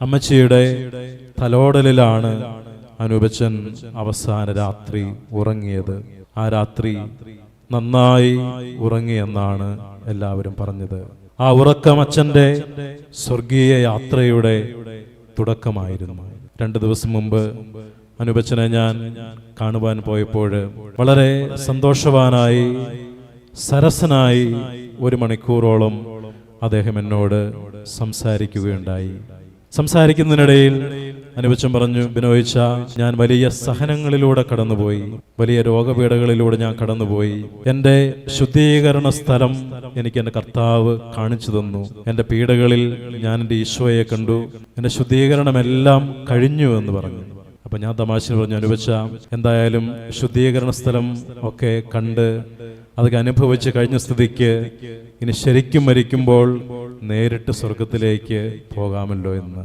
അമ്മച്ചിയുടെ തലോടലിലാണ് അനൂപച്ചൻ അവസാന രാത്രി ഉറങ്ങിയത്. ആ രാത്രി നന്നായി ഉറങ്ങിയെന്നാണ് എല്ലാവരും പറഞ്ഞത്. ആ ഉറക്കം അച്ഛന്റെ സ്വർഗീയ യാത്രയുടെ തുടക്കമായിരുന്നു. രണ്ടു ദിവസം മുമ്പ് അനുപച്ചനെ ഞാൻ കാണുവാൻ പോയപ്പോൾ വളരെ സന്തോഷവാനായി സരസനായി ഒരു മണിക്കൂറോളം അദ്ദേഹം എന്നോട് സംസാരിക്കുകയുണ്ടായി. സംസാരിക്കുന്നതിനിടയിൽ അനുവച്ചം പറഞ്ഞു ബിനോയിച്ച ഞാൻ വലിയ സഹനങ്ങളിലൂടെ കടന്നുപോയി. വലിയ രോഗപീഠകളിലൂടെ ഞാൻ കടന്നുപോയി. എന്റെ ശുദ്ധീകരണ സ്ഥലം എനിക്ക് എന്റെ കർത്താവ് കാണിച്ചു തന്നു. എന്റെ പീഡകളിൽ ഞാൻ എന്റെ ഈശോയെ കണ്ടു. എന്റെ ശുദ്ധീകരണമെല്ലാം കഴിഞ്ഞു എന്ന് പറഞ്ഞു. അപ്പൊ ഞാൻ തമാശ പറഞ്ഞു അനുവച്ച എന്തായാലും ശുദ്ധീകരണ സ്ഥലം ഒക്കെ കണ്ട് അതൊക്കെ അനുഭവിച്ച് കഴിഞ്ഞ സ്ഥിതിക്ക് ഇനി ശരിക്കും മരിക്കുമ്പോൾ നേരിട്ട് സ്വർഗത്തിലേക്ക് പോകാമല്ലോ എന്ന്.